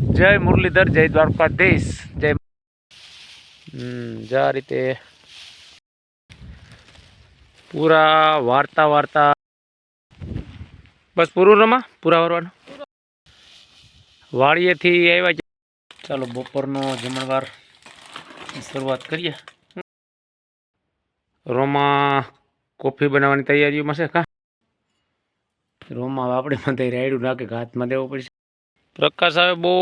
જય મુરલીધર, જય દ્વારકાધીશ, જય હમ, જો આ રીતે. પૂરા વાર્તા વાર્તા. બસ પૂરું રમા? પૂરા વારવાનું? વાડીએથી આવ્યા ચાલો બપોરનો જમણવાર શરૂઆત કરીએ. રોમા કોફી બનાવવાની તૈયારીઓમાં છે કા? રોમા આપણે તૈયારી રાયડું નાખે હાથમાં દેવો પડશે. પ્રકાશ આવે બહુ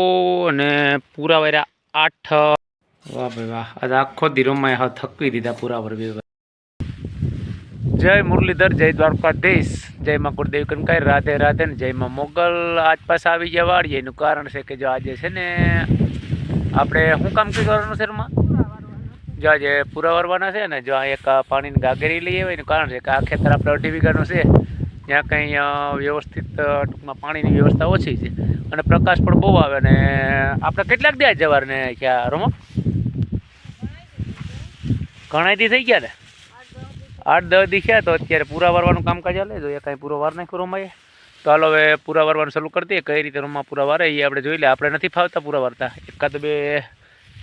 અને પૂરા વર્યા આઠ. વાહ ભાઈ વાહ. આજે આખો ધીરોમાં હા થકવી દીધા પૂરા વર જય મુરલીધર, જય દ્વારકાધીશ, જય માં કુળદેવી કંકાઈ રાધે રાધે ને જય માં મોગલ. આજ પાછા આવી ગયા વાળીએ એનું કારણ છે કે જો આજે છે ને આપણે શું કામ કઈ કરવાનું છે એમાં જો આજે પૂરા વરવાના છે ને, જો એક પાણીની ગાગરી લઈ આવે એનું કારણ છે કે આ ખેતર આપણે અઢી વીઘાનું છે. ત્યાં કંઈ વ્યવસ્થિત ટૂંકમાં પાણીની વ્યવસ્થા ઓછી છે. અને પ્રકાશ પણ બહુ આવે ને, આપણે કેટલાક દે જવારને ક્યાં, રમો? ઘણા થઈ ગયા ને? આઠ, દસ દી તો અત્યારે પૂરા વારવાનું કામકાજ જો એ કાંઈ પૂરો વાર નાખ્યો રોમાએ તો હાલો હવે પૂરા વારવાનું શરૂ કરી દઈએ, કઈ રીતે રૂમમાં પૂરા વારે, એ આપણે જોઈ લે, આપણે નથી ફાવતા પૂરા વારતા. એકાદ બે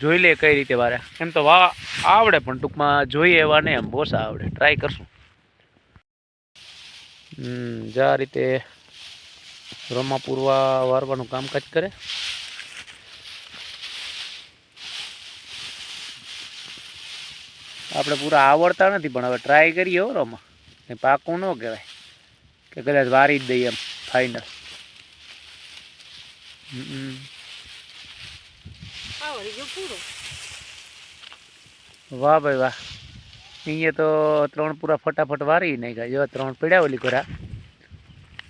જોઈ લે કઈ રીતે વારે. એમ તો વા, આવડે પણ ટૂંકમાં જોઈએ એવા નહીં એમ બોસા આવડે. ટ્રાય કરશું. હમ, જો રીતે રોમા પૂરવા વારવાનું કામકાજ કરે. આપણે પૂરા આવડતા નથી પણ હવે ટ્રાય કરીએ હો રોમાં. ને પાકું ન કહેવાય કે કદાચ વારી જ દઈએ એમ પૂરું. વાહ ભાઈ વાહ. અહીંયા તો ત્રણ પૂરા ફટાફટ વારી નાખ્યા. જો ત્રણ પીડ્યા ઓલી કોરા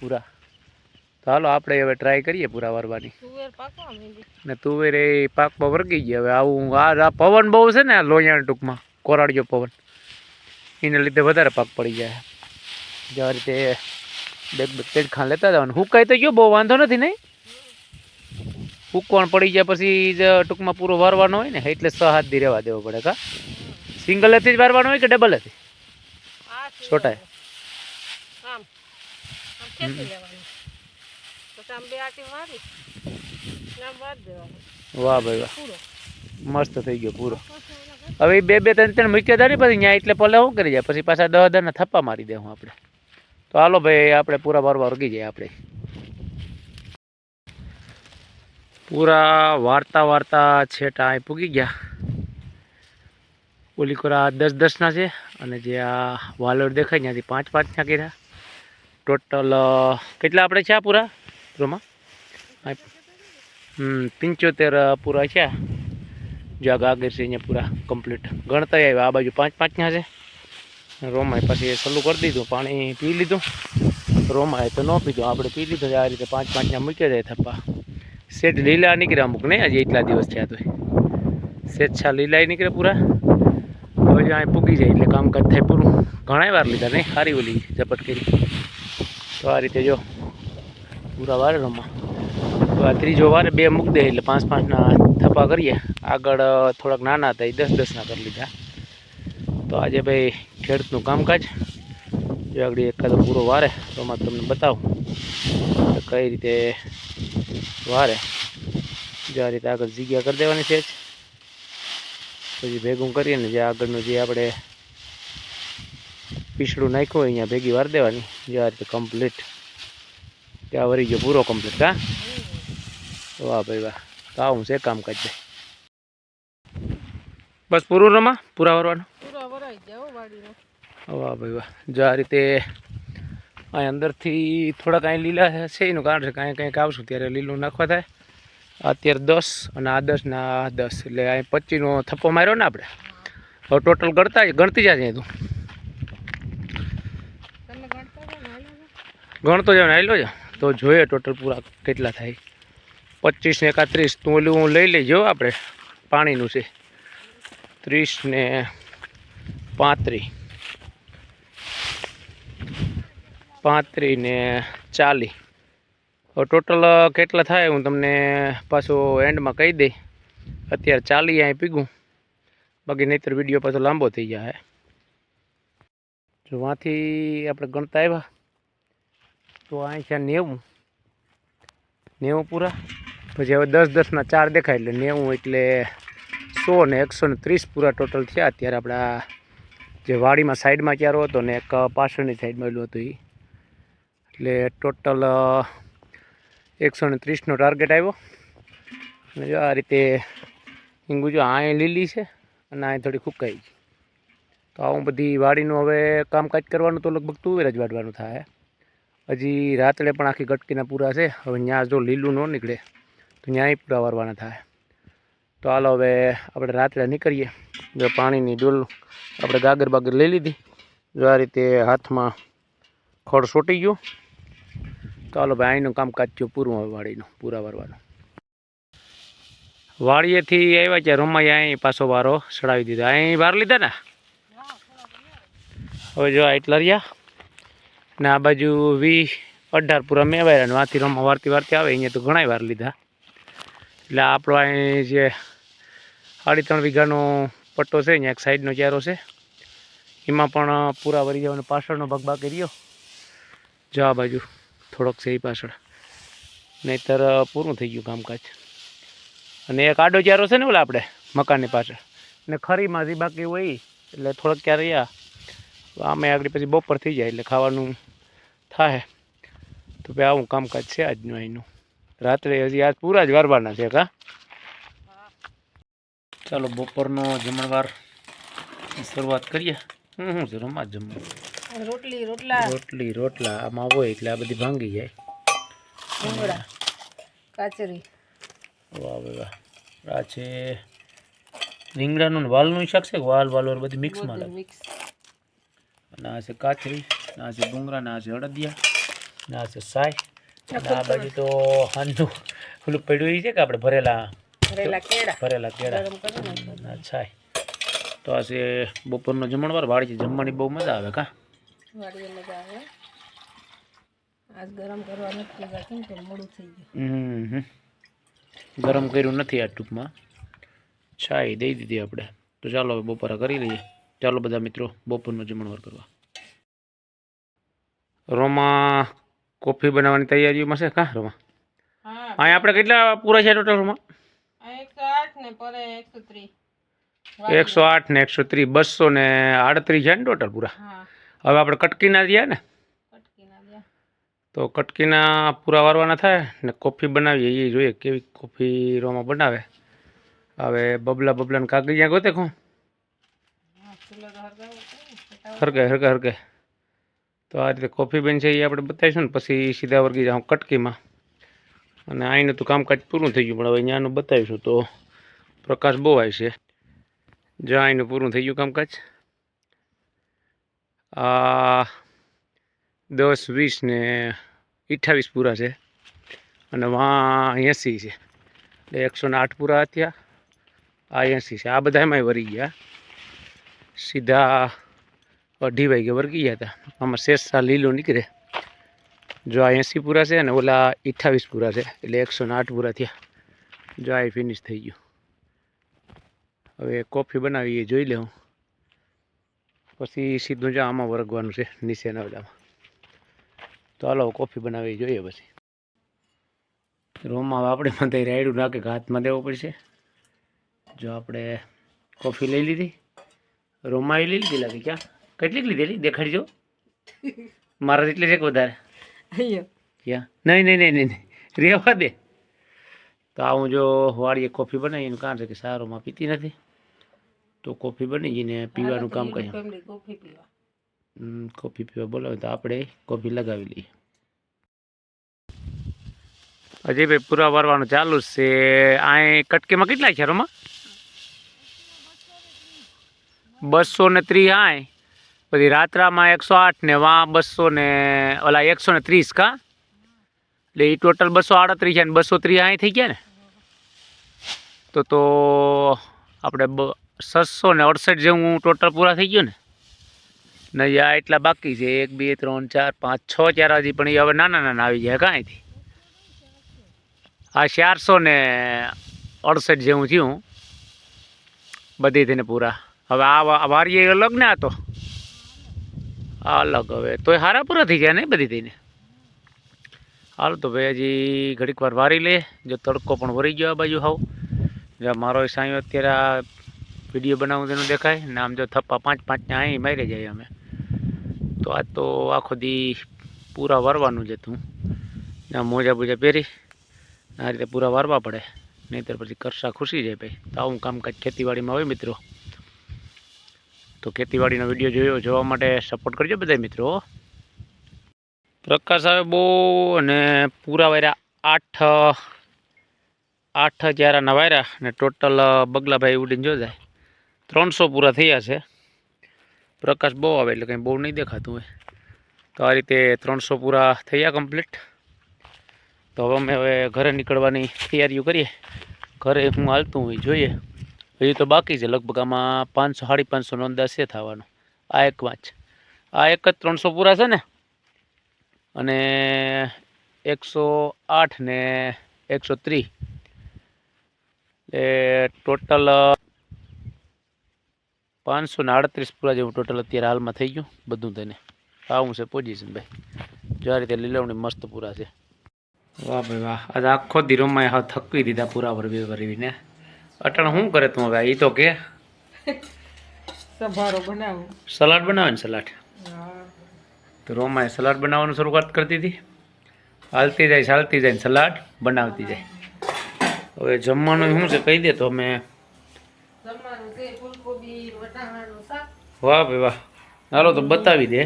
પૂરા. તો હાલો આપણે હવે ટ્રાય કરીએ પૂરા વારવાની. ને તુવેર એ પાકમાં વર્ગી ગયા. હવે આવું આ પવન બહુ છે ને આ લોયાણ ટૂંકમાં કોરાડિયો પવન. એને લીધે વધારે પાક પડી જાય. જેવા રીતે બેગ પેજ ખાન લેતા જવાનું. હુકાઈ તો ગયો બહુ વાંધો નથી નહીં. હુકવાણ પડી જાય પછી જ ટૂંકમાં પૂરો વારવાનો હોય ને એટલે છ હાથ દી રહેવા દેવો પડે કા? સિંગલ હતી જ વારવાનો હોય કે ડબલ હતી આ વાહ ભાઈ વાહ. મસ્ત થઈ ગયો પૂરો. હવે બે બે ત્રણ ત્રણ મૂક્યો ને પછી ત્યાં એટલે પલે શું કરી જાય? પછી પાછા દહ હજારના થપ્પા મારી દેવું આપણે. તો હાલો ભાઈ આપણે પૂરા વારવા વર્ગી જાય આપણે. પૂરા વાર્તા વાર્તા છેટા અહીં પૂગી ગયા. ઓલી કોરા દસ દસના છે અને જે આ વાલોડ દેખાય ત્યાંથી પાંચ પાંચના કર્યા. ટોટલ કેટલા આપણે છે પૂરા? હમ, પંચોતેર પૂરા છે જો આગળ આગળ છે અહીંયા પૂરા કમ્પ્લીટ ગણતા આવ્યા, આ બાજુ પાંચ પાંચના છે. રોમાએ પછી સલું કરી દીધું, પાણી પી લીધું. રોમાએ તો ન પીધું, આપણે પી લીધું આ રીતે પાંચ પાંચના મૂક્યા જાય થપ્પા. શેઠ લીલા નીકળ્યા અમુક, નહીં? હજી એટલા દિવસ થયા તો શેઠ છા લીલા નીકળે પૂરા. હવે જો અહીં પૂગી જાય એટલે કામકાજ થાય પૂરું. ઘણા વાર લીધા, નહીં? સારી ઓલી ઝપટ કરી. તો આ રીતે જો પૂરા વારે રમવા. તો આ ત્રીજો વારે બે મૂક દે એટલે પાંચ પાંચના થપ્પા કરીએ. આગળ થોડાક નાના હતા, એ દસ દસના કરી લીધા. તો આજે ભાઈ ખેડૂતનું કામકાજ. જો આગળ એકાદો પૂરો વારે, તો એમાં તમને બતાવું કઈ રીતે વારે. જો આ રીતે આગળ જગ્યા કરી દેવાની છે પછી ભેગું કરીએ ને જે આગળનું જે આપણે પીછડું નાખ્યું હોય, અહીંયા ભેગી વાર દેવાની. જે આ રીતે કમ્પ્લીટ ત્યાં વરી ગયો પૂરો કમ્પ્લીટ હા? વાહ ભાઈ વાહ તો આવું છે કામકાજ ભાઈ બસ પૂરું રમા? પૂરા વરવાનું? વાહ ભાઈ વાહ. જો આ રીતે અહીં અંદરથી થોડાક કાંઈ લીલા છે એનું કારણ છે કાંઈ કંઈક આવશું ત્યારે લીલું નાખવા થાય. અત્યારે દસ અને આ દસ ને આ દસ એટલે અહીં પચીસનો થપ્પો માર્યો ને આપણે. હવે ટોટલ ગણતા ગણતી જાય તું. ગણતા જાવ ને આવેલો છે તો જોઈએ ટોટલ પૂરા કેટલા થાય. પચીસ ને એકાત્રીસ, તું ઓલું હું લઈ લેજો આપણે. પાણીનું છે. ત્રીસ ને પાંત્રીસ. પાંત્રીસ ને ચાલીસ. ટોટલ કેટલા થાય હું તમને પાછો એન્ડમાં કહી દઈ અત્યારે ચાલી અહીં પીગું. બાકી નહીતર વીડિયો પાછો લાંબો થઈ જાય. જો વાંથી આપણે ગણતા આવ્યા. તો અહીં છે નેવું. નેવું પૂરા? પછી હવે દસ દસના ચાર દેખાય એટલે નેવું એટલે સો ને એકસો ને ત્રીસ પૂરા ટોટલ થયા. અત્યારે આપણા જે વાડીમાં સાઈડમાં ક્યારો હતો ને એક પાછળની સાઈડમાં એલું હતું એ એટલે ટોટલ એકસો ને ત્રીસનો ટાર્ગેટ આવ્યો. અને જો આ રીતે હિંગુ જો આ લીલી છે અને આ થોડી ફૂકાઈ તો આવું બધી વાડીનું હવે કામકાજ કરવાનું તો લગભગ તુવેર જ વાઢવાનું થાય. હજી રાત્રે પણ આખી ગટકીના પૂરા છે. હવે ત્યાં જો લીલું ન નીકળે તો ત્યાંય પૂરા વારવાના થાય. તો હાલો હવે આપણે રાત્રે નીકળીએ. જો પાણીની ડોલ આપણે ગાગર બાગર લઈ લીધી. જો આ રીતે હાથમાં ખડ સોટી ગયું. તો હાલો ભાઈ અહીંનું કામકાજ થયું પૂરું હવે વાડીનું પૂરા વારવાનું. વાડીએથી આવ્યા ત્યાં રમાઈ અહીં પાછો વારો ચડાવી દીધો. અહીં વાર લીધા ને? હવે જો આટલા રહ્યા. ને આ બાજુ વી અઢાર પૂરા મેં વાર્યા વાંથી રમવા વારતી વારતી આવે, અહીંયા તો ઘણા વાર લીધા. એટલે આપણો અહીં જે સાડી ત્રણ વીઘાનો પટ્ટો છે, અહીંયા એક સાઈડનો ચારો છે. એમાં પણ પૂરા વરી જવાનો પાછળનો ભાગ બાકી રહ્યો. જો આ બાજુ થોડોક છે એ પાછળ. નહીતર પૂરું થઈ ગયું કામકાજ. અને એક આડો ચારો છે ને ઓલા આપણે, મકાનની પાછળ. ને ખરીમાં જે બાકી હોય, એટલે થોડોક ક્યાં રહ્યા. આમે આગળ પછી બપોર થઈ જાય એટલે ખાવાનું થાય. તો ભાઈ આવું કામકાજ છે આજનું અહીંનું. રાત્રે હજી આજ પૂરા જ વારવાના છે કા? ચાલો બપોરનો જમણવાર શરૂઆત કરીએ. હું શું છે? રમા જમવા. રોટલી રોટલા. રોટલી રોટલા. આમાં હોય એટલે આ બધી ભાંગી જાય. કાચરી વાહ વાહ આ છે રીંગણાનું વાલનું શાક છે કે વાલ વાલ વાલ બધી મિક્સમાં મિક્સ અને આ છે કાચરી ને આ છે ડુંગરા ને આ છે અડદિયા ને આ છે સાય અને આ બાજુ તો હાંજનું પેલું પડ્યું છે કે આપણે ભરેલા? ભરેલા કેળા. ભરેલા કેળા. છાય તો આ છે બપોરનો જમણવાર વાળી જમવાની બહુ મજા આવે કા? વાડીએ મજા આવે. આજ ગરમ કરવા નથી જતું તો મોડું થઈ ગયું. ગરમ કર્યું નથી આ ટૂંકમાં. છાય દઈ દીધી આપણે. તો ચાલો હવે બપોરા કરી લઈએ. ચાલો બધા મિત્રો બપોરનો જમણવાર કરવા. રોમાં કોફી બનાવવાની તૈયારીઓમાં છે કા રોમા? હા. આપણે કેટલા પૂરા છે ટોટલ રોમાં? એકસો આઠ ને એકસો ત્રીસ. બસો ને આડત્રીસ છે ને ટોટલ પૂરા? હવે આપણે કટકીના રહ્યા ને? તો કટકીના પૂરા વારવાના થાય ને કોફી બનાવીએ એ જોઈએ કેવી કોફી રોમાં બનાવે. હવે બબલા બબલાને કાગળિયા ગોતે ખું. હરકે હરકે હરકે તો આ રીતે કોફી બેન છે એ આપણે બતાવીશું ને પછી સીધા વર્ગી જાઉં કટકીમાં. અને અહીંનું તો કામકાજ પૂરું થઈ ગયું, પણ હવે અહીંયાનું બતાવીશું તો પ્રકાશ બહુ આવશે જો અહીંનું પૂરું થઈ ગયું કામકાજ. આ દસ, વીસ ને અઠ્ઠાવીસ પૂરા છે. અને વાં એંસી છે. એટલે એકસો ને આઠ પૂરા હતા આ એંસી છે. આ બધા એમાંય વરી ગયા. સીધા અઢી વાગે વર્ગી ગયા હતા. આમાં શેષા લીલો નીકળે. જો આ એંસી પૂરા છે અને ઓલા અઠ્ઠાવીસ પૂરા છે, એટલે એકસો આઠ પૂરા થયા. જો આ ફિનિશ થઈ ગયું. હવે કોફી બનાવી એ જોઈ લેવું પછી સીધું જ આમાં વર્ગવાનું છે નીચેના બધામાં તો હાલો કોફી બનાવી જોઈએ પછી. રૂમમાં આપણે મને રાયડું નાખે હાથમાં દેવું પડશે. જો આપણે કોફી લઈ લીધી. રૂમમાં લઈ લીધી લાગે, ક્યાં? કેટલીક લીધેલી? દેખાડજો. મારા એટલે છે કે વધારે? ક્યાં નહીં નહીં નહીં નહીં રહેવા દે. તો આવું જો વાળીએ કોફી બનાવી એનું કારણ છે કે સારોમાં પીતી નથી. તો કોફી બની જઈને પીવાનું કામ કરીએ કોફી પીવા. કોફી પીવા બોલાવે તો આપણે કોફી લગાવી લઈએ. અજયભાઈ પૂરા વારવાનું ચાલુ છે. આ કટકીમાં કેટલા છે રોમાં? બસો ને ત્રીસ આય. પછી રાત્રામાં એકસો આઠ ને વાં બસો ને, ઓલા એકસો ને ત્રીસ કા? એટલે એ ટોટલ બસો આડત્રીસ ને બસો ત્રીસ અહીં થઈ ગયા ને? તો તો આપણે છસો ને અડસઠ જેવું ટોટલ પૂરા થઈ ગયું ને? ને આ એટલા બાકી છે. એક, બે, ત્રણ, ચાર, પાંચ, છ ચાર હજી, પણ એ હવે નાના નાના આવી જાય કાંઈથી આ ચારસો ને અડસઠ જેવું થયું. બધી થઈને પૂરા. હવે આ વારીએ અલગ ને આ તો. અલગ હવે. તોય સારા પૂરા થઈ ગયા ને બધી થઈને? હાલ તો ભાઈ હજી ઘડીક વાર વારી લે. જો તડકો પણ વરી ગયો આ બાજુ હાવ. જો મારો સાંયો અત્યારે આ વીડિયો બનાવું તેનું દેખાય. ને આમ જો થપ્પા પાંચ પાંચને અહીં મારી જાય અમે. તો આજ તો આખો દી પૂરા વારવાનું જ હતું. આ મોજા બોજા પહેરી. આ રીતે પૂરા વારવા પડે. નહીંતર પછી કરશા ખુશી જાય ભાઈ. તો આવું કામકાજ ખેતીવાડીમાં હોય મિત્રો. તો ખેતીવાડીનો વીડિયો જોયો, જોવા માટે સપોર્ટ કરજો બધા મિત્રો. પ્રકાશ આવે બહુ અને પૂરા વાયરા આઠ આઠ જ્યારાના વાયરા અને ટોટલ બગલાભાઈ ઉડીને જો જાય. ત્રણસો પૂરા થયા છે. પ્રકાશ બહુ આવે એટલે કંઈ બહુ નહીં દેખાતું હોય. તો આ રીતે ત્રણસો પૂરા થયા કમ્પ્લીટ તો હવે અમે હવે ઘરે નીકળવાની તૈયારીઓ કરીએ. ઘરે હું હાલતું હોય, જોઈએ. હજી તો બાકી છે. લગભગ આમાં પાંચસો, સાડી પાંચસો અંદાજ છે થવાનો. આ એક વાંચ આ એક જ ત્રણસો પૂરા છે ને? અને એકસો આઠ ને એકસો ત્રીસ. એ ટોટલ પાંચસો ને આડત્રીસ પૂરા જેવું ટોટલ અત્યારે હાલમાં થઈ ગયું બધું તેને. આવું છે પોઝિશન ભાઈ. જો આ રીતે લીલવણી મસ્ત પૂરા છે. વાહ ભાઈ વાહ. આજે આખો ધીરોમાં થકવી દીધા પૂરા ભરવી ભરવીને અટણ શું કરે તું હવે? એ તો કે સભારો બનાવું. સલાડ બનાવે ને સલાડ તો રોમાએ સલાડ બનાવવાનું શરૂઆત કરતી હતી. હાલતી જાય ચાલતી જાય ને સલાડ બનાવતી જાય. હવે જમવાનું શું છે કહી દે તો અમે. જમવાનું છે ફૂલકોબી વટાણાનું શાક. વાહ ભાઈ વાહ. હાલો તો બતાવી દે.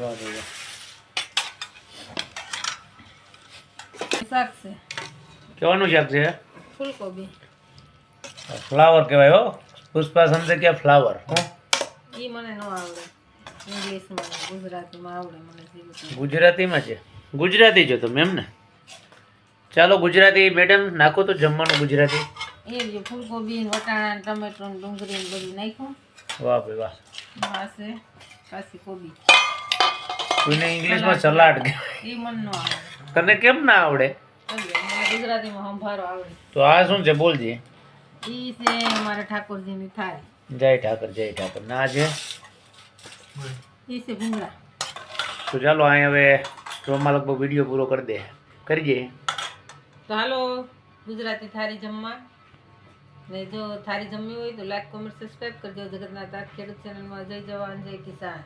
વાહ ભાઈ વાહ. શાક છે. કેવાનું શાક છે? ફૂલકોબી ફ્લાવર કહેવાય હો. પુષ્પા સમજે કે ફ્લાવર હો? એ મને ન આવડે. ઇંગ્લિશમાં ગુજરાતીમાં આવડે મને ગુજરાતીમાં છે? ગુજરાતી જો તમે એમ ને? ચાલો ગુજરાતી મેડમ નાખો તો જમવાનું ગુજરાતી. એ જે ફૂલકોબી વટાણા ટમેટો ડુંગળી બધું નાખ્યું. વાહ ભાઈ વાહ. છે કાચી કોબી. કોઈને ઇંગ્લિશમાં સલાડ એ મને ન આવડે. તને કેમ ના આવડે? ગુજરાતીમાં સંભારો આવડે. તો આ શું છે બોલજે. ઈ છે અમારા ઠાકોરજીની થાળી. જય ઠાકર જય ઠાકર. ના છે? ઈ છે ભૂંગળા. તો ચાલો અહીં હવે રોમા લગભગ વીડિયો પૂરો કરી દે. કરીએ તો હાલો ગુજરાતી થાળી જમવા. ને જો થાળી જમવી હોય તો લાઈક કોમેન્ટ સબસ્ક્રાઈબ કરજો. જગતનાથ ખેડૂત ચેનલમાં જય જવાન જય કિસાન.